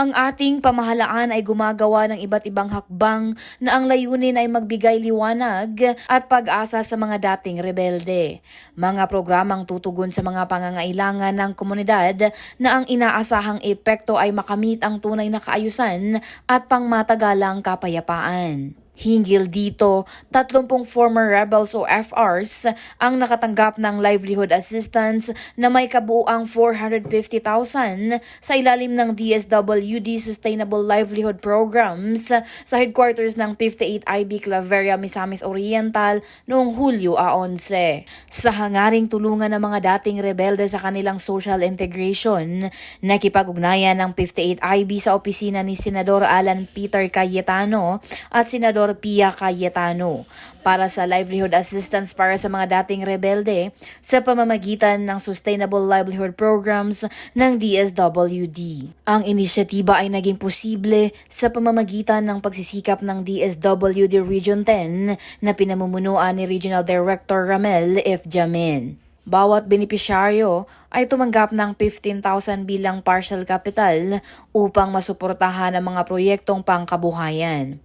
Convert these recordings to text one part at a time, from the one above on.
Ang ating pamahalaan ay gumagawa ng iba't ibang hakbang na ang layunin ay magbigay liwanag at pag-asa sa mga dating rebelde. Mga programang tutugon sa mga pangangailangan ng komunidad na ang inaasahang epekto ay makamit ang tunay na kaayusan at pangmatagalang kapayapaan. Hinggil dito, 30 former rebels o FRs ang nakatanggap ng livelihood assistance na may kabuuang 450,000 sa ilalim ng DSWD Sustainable Livelihood Programs sa headquarters ng 58 IB Claveria, Misamis Oriental noong Hulyo a 11. Sa hangaring tulungan ng mga dating rebelde sa kanilang social integration, nakipag-ugnayan ng 58 IB sa opisina ni Senador Alan Peter Cayetano at Senador Pia Cayetano para sa livelihood assistance para sa mga dating rebelde sa pamamagitan ng Sustainable Livelihood Programs ng DSWD. Ang inisyatiba ay naging posible sa pamamagitan ng pagsisikap ng DSWD Region 10 na pinamumunuan ni Regional Director Ramel F. Jamin. Bawat benepisyaryo ay tumanggap ng 15,000 bilang partial capital upang masuportahan ang mga proyektong pangkabuhayan.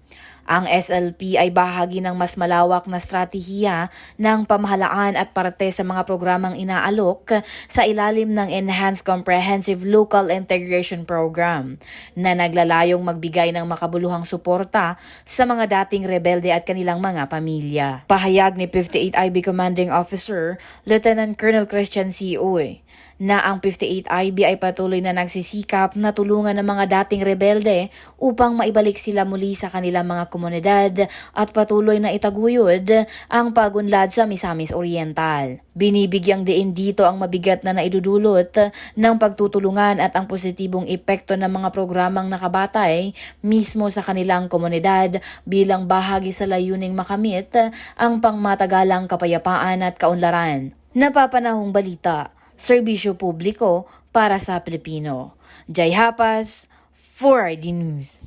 Ang SLP ay bahagi ng mas malawak na strategiya ng pamahalaan at parte sa mga programang inaalok sa ilalim ng Enhanced Comprehensive Local Integration Program na naglalayong magbigay ng makabuluhang suporta sa mga dating rebelde at kanilang mga pamilya. Pahayag ni 58 IB Commanding Officer Lieutenant Colonel Christian C. Uy na ang 58 IB ay patuloy na nagsisikap na tulungan ng mga dating rebelde upang maibalik sila muli sa kanilang mga komunidad at patuloy na itaguyod ang pagunlad sa Misamis Oriental. Binibigyang diin dito ang mabigat na naidudulot ng pagtutulungan at ang positibong epekto ng mga programang nakabatay mismo sa kanilang komunidad bilang bahagi sa layuning makamit ang pangmatagalang kapayapaan at kaunlaran. Napapanahong balita, serbisyo publiko para sa Pilipino. Jai Hapas, 4ID News.